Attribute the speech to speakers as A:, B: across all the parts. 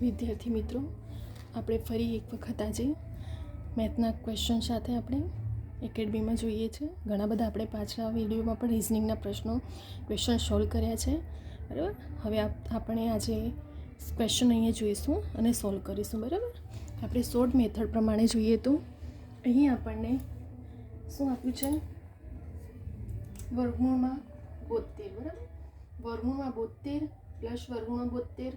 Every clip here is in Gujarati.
A: વિદ્યાર્થી મિત્રો, આપણે ફરી એક વખત આજે મેથના ક્વેશ્ચન સાથે આપણે એકેડમીમાં જોઈએ છે. ઘણા બધા આપણે પાછલા વિડીયોમાં પણ રિઝનિંગના પ્રશ્નો ક્વેશ્ચન સોલ્વ કર્યા છે. બરાબર? હવે આપ- આપણે આજે ક્વેશ્ચન અહીંયા જોઈશું અને સોલ્વ કરીશું, બરાબર? આપણે શોર્ટ મેથડ પ્રમાણે જોઈએ તો, અહીં આપણને શું આપ્યું છે? વર્ગમૂળમાં બોતેર, બરાબર? વર્ગમૂળમાં બોતેર પ્લસ વર્ગમૂળમાં બોતેર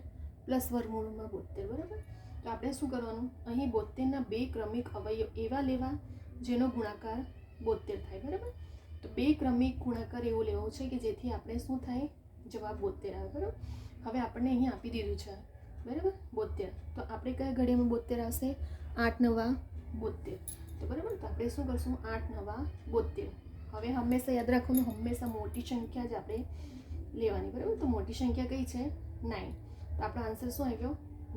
A: પ્લસ વર્ગમૂળમાં બોતેર બરાબર? તો આપણે શું કરવાનું? અહીં બોતેરના બે ક્રમિક અવયવ એવા લેવા જેનો ગુણાકાર બોતેર થાય, બરાબર? તો બે ક્રમિક ગુણાકાર એવો લેવો છે કે જેથી આપણે શું થાય? જવાબ બોતેર આવે, બરાબર? હવે આપણને અહીં આપી દીધું છે, બરાબર? બોતેર તો આપણે કયા ઘડીમાં બોતેર આવશે? આઠ નવા બોતેર તો બરાબર? તો આપણે શું કરશું? આઠ નવા બોતેર હવે હંમેશા યાદ રાખવાનું, હંમેશા મોટી સંખ્યા જ આપણે લેવાની, બરાબર? તો મોટી સંખ્યા કઈ છે? નાઇન. તો આપણો આન્સર શું આવ્યો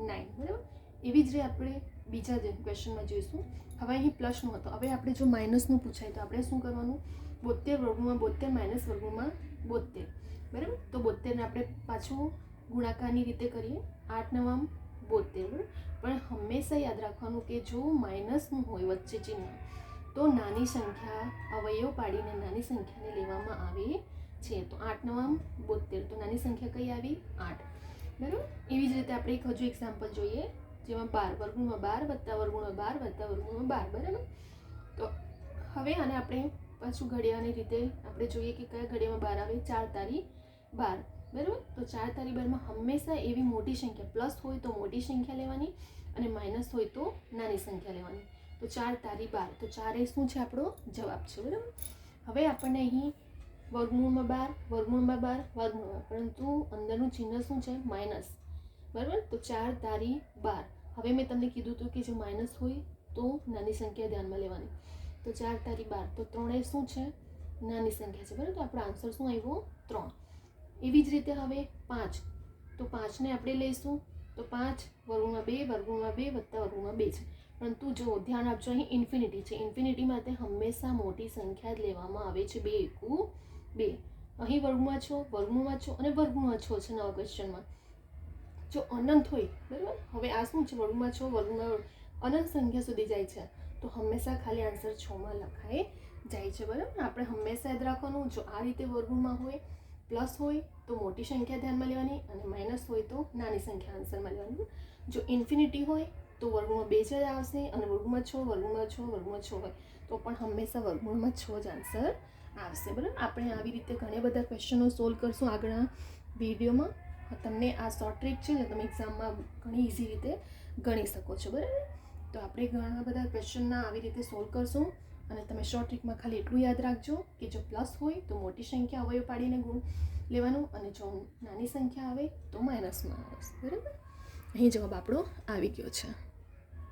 A: નાઇન બરાબર? એવી જ રીતે આપણે બીજા જે ક્વેશ્ચનમાં જોઈશું. હવે અહીં પ્લસનું હતું. હવે આપણે જો માઇનસનું પૂછાય તો આપણે શું કરવાનું? બોતેર વર્ગમાં બોતેર માઇનસ વર્ગમાં બોતેર બરાબર? તો બોતેરને આપણે પાછું ગુણાકારની રીતે કરીએ. આઠ નવામ બોતેર પણ હંમેશા યાદ રાખવાનું કે જો માઇનસનું હોય વચ્ચે ચિહ્ન, તો નાની સંખ્યા અવયવ પાડીને નાની સંખ્યાને લેવામાં આવે છે. તો આઠ નવામ બોતેર તો નાની સંખ્યા કઈ આવી? આઠ. બરાબર? એવી જ રીતે આપણે એક હજુ એક્ઝામ્પલ જોઈએ, જેમાં બાર વર્ગુણમાં બાર વત્તા વર્ગુણમાં બાર વત્તા વર્ગુણમાં બાર, બરાબર? તો હવે આને આપણે પાછું ઘડિયાની રીતે આપણે જોઈએ કે કયા ઘડિયામાં બાર આવે? ચાર તારી બાર, બરાબર? તો ચાર તારી બારમાં હંમેશા એવી મોટી સંખ્યા, પ્લસ હોય તો મોટી સંખ્યા લેવાની અને માઇનસ હોય તો નાની સંખ્યા લેવાની. તો ચાર તારી બાર, તો ચાર શું છે આપણો? જવાબ છે, બરાબર? હવે આપણને અહીં વર્ગમૂળમાં બાર વર્ગમૂળમાં બાર, વર્ગમૂળમાં પરંતુ અંદરનું ચિહ્ન શું છે? માઇનસ. બરાબર? તો ચાર તારી બાર. હવે મેં તમને કીધું હતું કે જો માઇનસ હોય તો નાની સંખ્યા ધ્યાનમાં લેવાની. તો ચાર તારી બાર. તો ત્રણેય શું છે? નાની સંખ્યા છે. બરાબર? તો આપણો આન્સર શું આવ્યો? ત્રણ. એવી જ રીતે હવે પાંચ. તો પાંચને આપણે લઈશું. તો પાંચ વર્ગમાં બે વર્ગમાં બે વત્તા વર્ગમાં બે છે. પરંતુ જો ધ્યાન આપજો, અહીં ઇન્ફિનિટી છે. ઇન્ફિનિટી માટે હંમેશા મોટી સંખ્યા જ લેવામાં આવે છે. બે એકુ બે. અહીં વર્ગમાં છો વર્ગમૂળમાં છો અને વર્ગમૂળમાં છો છે નવા ક્વેશ્ચનમાં જો અનંત હોય, બરાબર? હવે આ શું છે? વર્ગમાં છો, વર્ગમાં અનંત સંખ્યા સુધી જાય છે. તો હંમેશા ખાલી આન્સર છમાં લખાઈ જાય છે, બરાબર? આપણે હંમેશા યાદ રાખવાનું, જો આ રીતે વર્ગમાં હોય પ્લસ હોય, તો મોટી સંખ્યા ધ્યાનમાં લેવાની અને માઇનસ હોય, તો નાની સંખ્યા આન્સરમાં લેવાની. જો ઇન્ફિનિટી હોય, તો વર્ગમાં બે જ આવશે અને વર્ગમાં છો વર્ગમાં છો વર્ગમાં છો હોય, તો પણ હંમેશા વર્ગમૂળમાં છ જ આન્સર આવશે, બરાબર? આપણે આવી રીતે ઘણા બધા ક્વેશ્ચનો સોલ્વ કરશું આગળના વિડીયોમાં. તમને આ શોર્ટ ટ્રીક છે જે તમે એક્ઝામમાં ઘણી ઇઝી રીતે ગણી શકો છો, બરાબર? તો આપણે ઘણા બધા ક્વેશ્ચનના આવી રીતે સોલ્વ કરશું. અને તમે શોર્ટ ટ્રીકમાં ખાલી એટલું યાદ રાખજો કે જો પ્લસ હોય તો મોટી સંખ્યા અવયવ પાડીને ગુણ લેવાનું અને જો નાની સંખ્યા આવે તો માઇનસમાં આવશે, બરાબર? અહીં જવાબ આપણો આવી ગયો છે.